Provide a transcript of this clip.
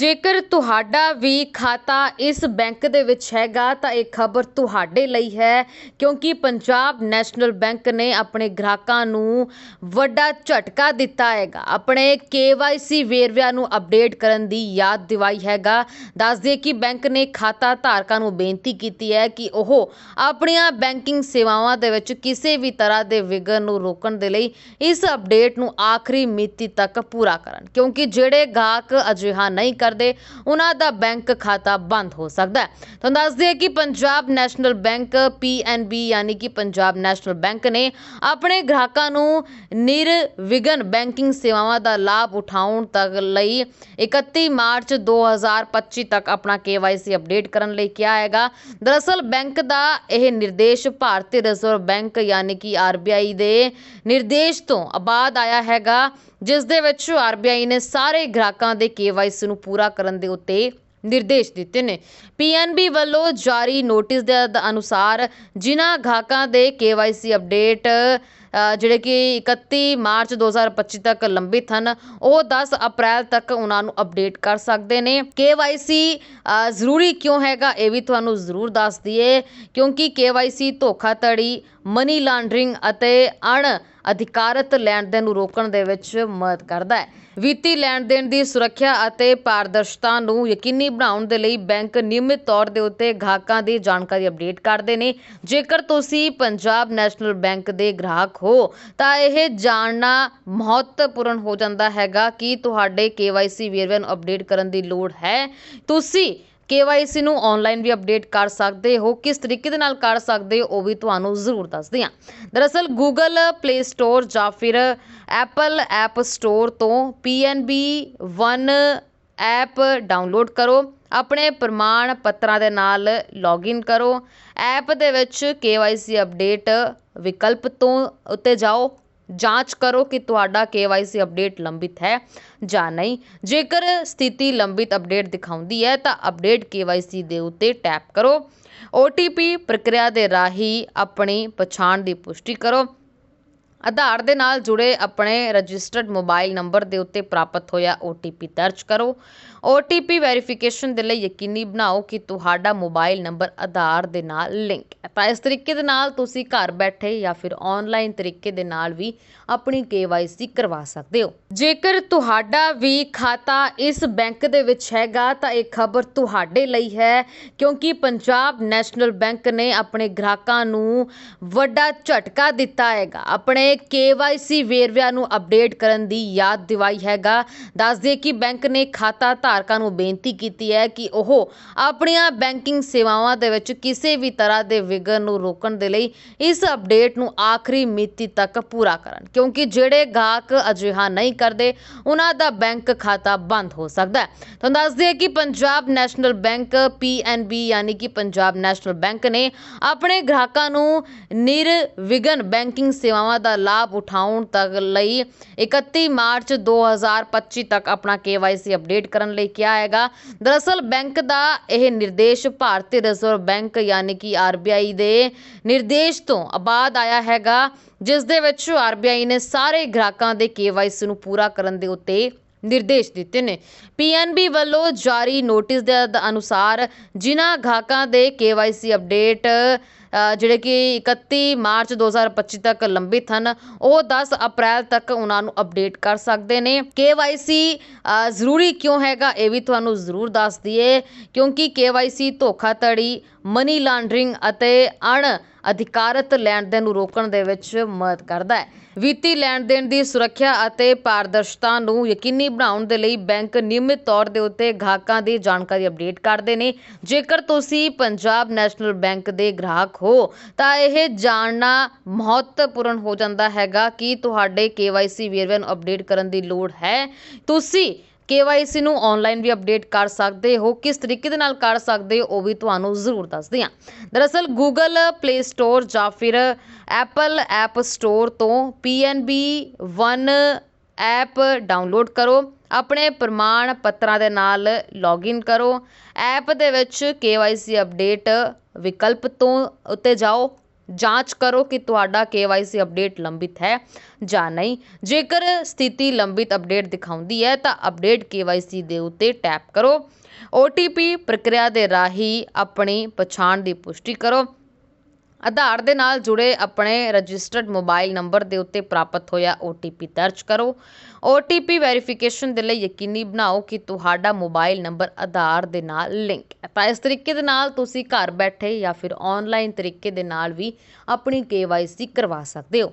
ਜੇਕਰ ਤੁਹਾਡਾ ਵੀ ਖਾਤਾ ਇਸ ਬੈਂਕ ਦੇ ਵਿੱਚ ਹੈਗਾ, ਤਾਂ ਇਹ ਖਬਰ ਤੁਹਾਡੇ ਲਈ ਹੈ, ਕਿਉਂਕਿ ਪੰਜਾਬ ਨੈਸ਼ਨਲ ਬੈਂਕ ਨੇ ਆਪਣੇ ਗ੍ਰਾਹਕਾਂ ਨੂੰ ਵੱਡਾ ਝਟਕਾ ਦਿੱਤਾ ਹੈਗਾ। ਆਪਣੇ KYC ਵੇਰਵਿਆਂ ਨੂੰ ਅਪਡੇਟ ਕਰਨ ਦੀ ਯਾਦ ਦਿਵਾਈ ਹੈਗਾ। ਦੱਸ ਦਈਏ ਕਿ ਬੈਂਕ ਨੇ ਖਾਤਾ ਧਾਰਕਾਂ ਨੂੰ ਬੇਨਤੀ ਕੀਤੀ ਹੈ ਕਿ ਉਹ ਆਪਣੀਆਂ ਬੈਂਕਿੰਗ ਸੇਵਾਵਾਂ ਦੇ ਵਿੱਚ ਕਿਸੇ ਵੀ ਤਰ੍ਹਾਂ ਦੇ ਵਿਘਨ ਨੂੰ ਰੋਕਣ ਦੇ ਲਈ ਇਸ ਅਪਡੇਟ ਨੂੰ ਆਖਰੀ ਮਿਤੀ ਤੱਕ ਪੂਰਾ ਕਰਨ, ਕਿਉਂਕਿ ਜਿਹੜੇ ਗਾਹਕ ਅਜਿਹਾ ਨਹੀਂ ਕਰ ਕਰਦੇ ਉਹਨਾਂ ਦਾ ਬੈਂਕ ਖਾਤਾ ਬੰਦ ਹੋ ਸਕਦਾ ਹੈ। ਤੁਹਾਨੂੰ ਦੱਸ ਦਈਏ ਕਿ ਪੰਜਾਬ ਨੈਸ਼ਨਲ ਬੈਂਕ ਪੀਐਨਬੀ ਯਾਨੀ ਕਿ ਪੰਜਾਬ ਨੈਸ਼ਨਲ ਬੈਂਕ ਨੇ ਆਪਣੇ ਗ੍ਰਾਹਕਾਂ ਨੂੰ ਨਿਰਵਿਘਨ ਬੈਂਕਿੰਗ ਸੇਵਾਵਾਂ ਦਾ ਲਾਭ ਉਠਾਉਣ ਤੱਕ ਲਈ 31 ਮਾਰਚ 2025 ਤੱਕ ਆਪਣਾ KYC ਅਪਡੇਟ ਕਰਨ ਲਈ ਕਿਹਾ ਹੈਗਾ। ਦਰਅਸਲ ਬੈਂਕ ਦਾ ਇਹ ਨਿਰਦੇਸ਼ ਭਾਰਤੀ ਰਿਜ਼ਰਵ ਬੈਂਕ ਯਾਨੀ ਕਿ ਆਰਬੀਆਈ ਦੇ ਨਿਰਦੇਸ਼ ਤੋਂ ਬਾਅਦ ਆਇਆ ਹੈਗਾ। ਜਿਸ ਦੇ ਵਿੱਚ ਆਰਬੀਆਈ ਨੇ ਸਾਰੇ ਗ੍ਰਾਹਕਾਂ ਦੇ KYC ਨੂੰ ਪੂਰਾ ਕਰਨ ਦੇ ਉੱਤੇ ਨਿਰਦੇਸ਼ ਦਿੱਤੇ ਨੇ। ਪੀਐਨਬੀ ਵੱਲੋਂ ਜਾਰੀ ਨੋਟਿਸ ਦੇ ਅਨੁਸਾਰ ਜਿਨ੍ਹਾਂ ਗਾਹਕਾਂ ਦੇ KYC ਅਪਡੇਟ ਜਿਹੜੇ ਕਿ 31 ਮਾਰਚ 2025 ਤੱਕ ਲੰਬਿਤ ਹਨ ਉਹ ਦਸ ਅਪ੍ਰੈਲ ਤੱਕ ਉਹਨਾਂ ਨੂੰ ਅਪਡੇਟ ਕਰ ਸਕਦੇ ਨੇ। KYC ਅ, ਜ਼ਰੂਰੀ ਕਿਉਂ ਹੈਗਾ ਇਹ ਵੀ ਤੁਹਾਨੂੰ ਜ਼ਰੂਰ ਦੱਸ ਦਈਏ ਕਿਉਂਕਿ KYC ਧੋਖਾਧੜੀ ਮਨੀ ਲਾਂਡਰਿੰਗ ਅਤੇ ਅਣ ਅਧਿਕਾਰਤ ਲੈਣ ਦੇਣ ਨੂੰ ਰੋਕਣ ਦੇ ਵਿੱਚ ਮਦਦ ਕਰਦਾ ਹੈ। ਵਿੱਤੀ ਲੈਣ ਦੇਣ ਦੀ ਸੁਰੱਖਿਆ ਅਤੇ ਪਾਰਦਰਸ਼ਤਾ ਨੂੰ ਯਕੀਨੀ ਬਣਾਉਣ ਦੇ ਲਈ ਬੈਂਕ ਨਿਯਮਿਤ ਤੌਰ ਦੇ ਉੱਤੇ ਗਾਹਕਾਂ ਦੀ ਜਾਣਕਾਰੀ ਅਪਡੇਟ ਕਰਦੇ ਨੇ। ਜੇਕਰ ਤੁਸੀਂ ਪੰਜਾਬ ਨੈਸ਼ਨਲ ਬੈਂਕ ਦੇ ਗ੍ਰਾਹਕ ਹੋ ਤਾਂ ਇਹ ਜਾਣਨਾ ਮਹੱਤਵਪੂਰਨ ਹੋ ਜਾਂਦਾ ਹੈਗਾ ਕਿ ਤੁਹਾਡੇ KYC ਵੇਰਵੇ ਨੂੰ ਅਪਡੇਟ ਕਰਨ ਦੀ ਲੋੜ ਹੈ। ਤੁਸੀਂ KYC ਨੂੰ ਆਨਲਾਈਨ ਵੀ ਅਪਡੇਟ ਕਰ ਸਕਦੇ ਹੋ, ਕਿਸ ਤਰੀਕੇ ਦੇ ਨਾਲ ਕਰ ਸਕਦੇ ਹੋ, ਉਹ ਵੀ ਤੁਹਾਨੂੰ ਜ਼ਰੂਰ ਦੱਸਦੇ ਹਾਂ। ਦਰਅਸਲ Google Play Store ਜਾਂ ਫਿਰ Apple App Store ਤੋਂ PNB 1 ਐਪ ਡਾਊਨਲੋਡ ਕਰੋ, ਆਪਣੇ ਪ੍ਰਮਾਣ ਪੱਤਰਾਂ ਦੇ ਨਾਲ ਲੌਗਇਨ ਕਰੋ। ਐਪ ਦੇ ਵਿੱਚ ਕੇ ਵਾਈ ਸੀ ਅਪਡੇਟ ਵਿਕਲਪ ਤੋਂ ਉੱਤੇ ਜਾਓ। ਜਾਂਚ ਕਰੋ ਕਿ ਤੁਹਾਡਾ ਕੇ ਵਾਈ ਸੀ ਅਪਡੇਟ ਲੰਬਿਤ ਹੈ ਜਾਂ ਨਹੀਂ। ਜੇਕਰ ਸਥਿਤੀ ਲੰਬਿਤ ਅਪਡੇਟ ਦਿਖਾਉਂਦੀ ਹੈ, ਤਾਂ ਅਪਡੇਟ ਕੇ ਵਾਈ ਸੀ ਦੇ ਉੱਤੇ ਟੈਪ ਕਰੋ। ਓ ਟੀ ਪੀ ਪ੍ਰਕਿਰਿਆ ਦੇ ਰਾਹੀਂ ਆਪਣੀ ਪਛਾਣ ਦੀ ਪੁਸ਼ਟੀ ਕਰੋ। ਆਧਾਰ ਦੇ ਨਾਲ ਜੁੜੇ ਆਪਣੇ ਰਜਿਸਟਰਡ ਮੋਬਾਈਲ ਨੰਬਰ ਦੇ ਉੱਤੇ ਪ੍ਰਾਪਤ ਹੋਇਆ OTP ਦਰਜ ਕਰੋ। OTP ਵੈਰੀਫਿਕੇਸ਼ਨ ਦੇ ਲਈ ਯਕੀਨੀ ਬਣਾਓ ਕਿ ਤੁਹਾਡਾ ਮੋਬਾਈਲ ਨੰਬਰ ਆਧਾਰ ਦੇ ਨਾਲ ਲਿੰਕ ਹੈ। ਤਾਂ ਇਸ ਤਰੀਕੇ ਦੇ ਨਾਲ ਤੁਸੀਂ ਘਰ ਬੈਠੇ ਜਾਂ ਫਿਰ ਆਨਲਾਈਨ ਤਰੀਕੇ ਦੇ ਨਾਲ ਵੀ ਆਪਣੀ KYC ਕਰਵਾ ਸਕਦੇ ਹੋ। ਜੇਕਰ ਤੁਹਾਡਾ ਵੀ ਖਾਤਾ ਇਸ ਬੈਂਕ ਦੇ ਵਿੱਚ ਹੈਗਾ, ਤਾਂ ਇਹ ਖਬਰ ਤੁਹਾਡੇ ਲਈ ਹੈ, ਕਿਉਂਕਿ ਪੰਜਾਬ ਨੈਸ਼ਨਲ ਬੈਂਕ ਨੇ ਆਪਣੇ ਗ੍ਰਾਹਕਾਂ ਨੂੰ ਵੱਡਾ ਝਟਕਾ ਦਿੱਤਾ ਹੈਗਾ। ਆਪਣੇ KYC ਵੇਰਵਿਆਂ ਨੂੰ ਅਪਡੇਟ ਕਰਨ ਦੀ ਯਾਦ ਦਿਵਾਈ ਹੈਗਾ। ਦੱਸ ਦਈਏ ਕਿ ਬੈਂਕ ਨੇ ਖਾਤਾ ਧਾਰਕਾਂ ਨੂੰ ਬੇਨਤੀ ਕੀਤੀ ਹੈ ਕਿ ਉਹ ਆਪਣੀਆਂ ਬੈਂਕਿੰਗ ਸੇਵਾਵਾਂ ਦੇ ਵਿੱਚ ਕਿਸੇ ਵੀ ਤਰ੍ਹਾਂ ਦੇ ਵਿਘਨ ਨੂੰ ਰੋਕਣ ਦੇ ਲਈ ਇਸ ਅਪਡੇਟ ਨੂੰ ਆਖਰੀ ਮਿਤੀ ਤੱਕ ਪੂਰਾ ਕਰਨ, ਕਿਉਂਕਿ ਜਿਹੜੇ ਗਾਹਕ ਅਜਿਹਾ ਨਹੀਂ ਕਰਦੇ, ਉਹਨਾਂ ਦਾ ਬੈਂਕ ਖਾਤਾ ਬੰਦ ਹੋ ਸਕਦਾ ਹੈ। ਤੁਹਾਨੂੰ ਦੱਸ ਦਈਏ ਕਿ ਪੰਜਾਬ ਨੈਸ਼ਨਲ ਬੈਂਕ ਪੀਐਨਬੀ ਯਾਨੀ ਕਿ ਪੰਜਾਬ ਨੈਸ਼ਨਲ ਬੈਂਕ ਨੇ ਆਪਣੇ ਗ੍ਰਾਹਕਾਂ ਨੂੰ ਨਿਰਵਿਘਨ ਬੈਂਕਿੰਗ ਸੇਵਾਵਾਂ ਦਾ ਲਾਭ ਉਠਾਉਣ ਤੱਕ ਲਈ 31 ਮਾਰਚ 2025 ਤੱਕ ਆਪਣਾ KYC ਅਪਡੇਟ ਕਰਨ ਲਈ ਕਿਹਾ ਹੈਗਾ। ਦਰਅਸਲ ਬੈਂਕ ਦਾ ਇਹ ਨਿਰਦੇਸ਼ ਭਾਰਤੀ ਰਿਜ਼ਰਵ ਬੈਂਕ ਯਾਨੀ ਕਿ ਆਰਬੀਆਈ ਦੇ ਨਿਰਦੇਸ਼ ਤੋਂ ਬਾਅਦ ਆਇਆ ਹੈਗਾ, ਜਿਸ ਦੇ ਵਿੱਚ ਆਰਬੀਆਈ ਨੇ ਸਾਰੇ ਗ੍ਰਾਹਕਾਂ ਦੇ KYC ਨੂੰ ਪੂਰਾ ਕਰਨ ਦੇ ਉੱਤੇ ਨਿਰਦੇਸ਼ ਦਿੱਤੇ ਨੇ। ਪੀਐਨਬੀ ਵੱਲੋਂ ਜਾਰੀ ਨੋਟਿਸ ਦੇ ਅਨੁਸਾਰ ਜਿਨ੍ਹਾਂ ਗਾਹਕਾਂ ਦੇ KYC ਅਪਡੇਟ ਜਿਹੜੇ ਕਿ 31 ਮਾਰਚ 2025 ਤੱਕ ਲੰਬਿਤ ਹਨ, ਉਹ ਦਸ ਅਪ੍ਰੈਲ ਤੱਕ ਉਹਨਾਂ ਨੂੰ ਅਪਡੇਟ ਕਰ ਸਕਦੇ ਨੇ। ਕੇ ਵਾਈ ਸੀ ਜ਼ਰੂਰੀ ਕਿਉਂ ਹੈਗਾ ਇਹ ਵੀ ਤੁਹਾਨੂੰ ਜ਼ਰੂਰ ਦੱਸ ਦਈਏ, ਕਿਉਂਕਿ ਸੀ ਧੋਖਾਧੜੀ ਮਨੀ ਲਾਂਡਰਿੰਗ ਅਤੇ ਅਣ ਅਧਿਕਾਰਤ ਲੈਣ ਦੇਣ ਨੂੰ ਰੋਕਣ ਦੇ ਵਿੱਚ ਮਦਦ ਕਰਦਾ ਹੈ। ਵਿੱਤੀ ਲੈਣ ਦੇਣ ਦੀ ਸੁਰੱਖਿਆ ਅਤੇ ਪਾਰਦਰਸ਼ਤਾ ਨੂੰ ਯਕੀਨੀ ਬਣਾਉਣ ਦੇ ਲਈ ਬੈਂਕ ਨਿਯਮਿਤ ਤੌਰ ਦੇ ਉੱਤੇ ਗਾਹਕਾਂ ਦੀ ਜਾਣਕਾਰੀ ਅਪਡੇਟ ਕਰਦੇ ਨੇ। ਜੇਕਰ ਤੁਸੀਂ ਪੰਜਾਬ ਨੈਸ਼ਨਲ ਬੈਂਕ ਦੇ ਗ੍ਰਾਹਕ ਹੋ ਤਾਂ ਇਹ ਜਾਣਨਾ ਮਹੱਤਵਪੂਰਨ ਹੋ ਜਾਂਦਾ ਹੈਗਾ ਕਿ ਤੁਹਾਡੇ KYC ਵੇਰਵੇ ਨੂੰ ਅਪਡੇਟ ਕਰਨ ਦੀ ਲੋੜ ਹੈ। ਤੁਸੀਂ KYC ਨੂੰ ਆਨਲਾਈਨ ਵੀ ਅਪਡੇਟ ਕਰ ਸਕਦੇ ਹੋ, ਕਿਸ ਤਰੀਕੇ ਦੇ ਨਾਲ ਕਰ ਸਕਦੇ ਹੋ, ਉਹ ਵੀ ਤੁਹਾਨੂੰ ਜ਼ਰੂਰ ਦੱਸਦੇ ਹਾਂ। ਦਰਅਸਲ Google Play Store ਜਾਂ ਫਿਰ Apple App Store ਤੋਂ PNB 1 ਐਪ ਡਾਊਨਲੋਡ ਕਰੋ। ਆਪਣੇ ਪ੍ਰਮਾਣ ਪੱਤਰਾਂ ਦੇ ਨਾਲ ਲੌਗਇਨ ਕਰੋ। ਐਪ ਦੇ ਵਿੱਚ KYC ਅਪਡੇਟ ਵਿਕਲਪ ਤੋਂ ਉੱਤੇ ਜਾਓ। ਜਾਂਚ ਕਰੋ ਕਿ ਤੁਹਾਡਾ KYC ਅਪਡੇਟ ਲੰਬਿਤ ਹੈ ਜਾਂ ਨਹੀਂ। ਜੇਕਰ ਸਥਿਤੀ ਲੰਬਿਤ ਅਪਡੇਟ ਦਿਖਾਉਂਦੀ ਹੈ, ਤਾਂ ਅਪਡੇਟ KYC ਦੇ ਉੱਤੇ ਟੈਪ ਕਰੋ। OTP ਪ੍ਰਕਿਰਿਆ ਦੇ ਰਾਹੀਂ ਆਪਣੀ ਪਛਾਣ ਦੀ ਪੁਸ਼ਟੀ ਕਰੋ। ਆਧਾਰ ਦੇ ਨਾਲ ਜੁੜੇ ਆਪਣੇ ਰਜਿਸਟਰਡ ਮੋਬਾਈਲ ਨੰਬਰ ਦੇ ਉੱਤੇ ਪ੍ਰਾਪਤ ਹੋਇਆ OTP ਦਰਜ ਕਰੋ। OTP ਵੈਰੀਫਿਕੇਸ਼ਨ ਦੇ ਲਈ ਯਕੀਨੀ ਬਣਾਓ ਕਿ ਤੁਹਾਡਾ ਮੋਬਾਈਲ ਨੰਬਰ ਆਧਾਰ ਦੇ ਨਾਲ ਲਿੰਕ ਹੈ। ਤਾਂ ਇਸ ਤਰੀਕੇ ਦੇ ਨਾਲ ਤੁਸੀਂ ਘਰ ਬੈਠੇ ਜਾਂ ਫਿਰ ਆਨਲਾਈਨ ਤਰੀਕੇ ਦੇ ਨਾਲ ਵੀ ਆਪਣੀ KYC ਕਰਵਾ ਸਕਦੇ ਹੋ।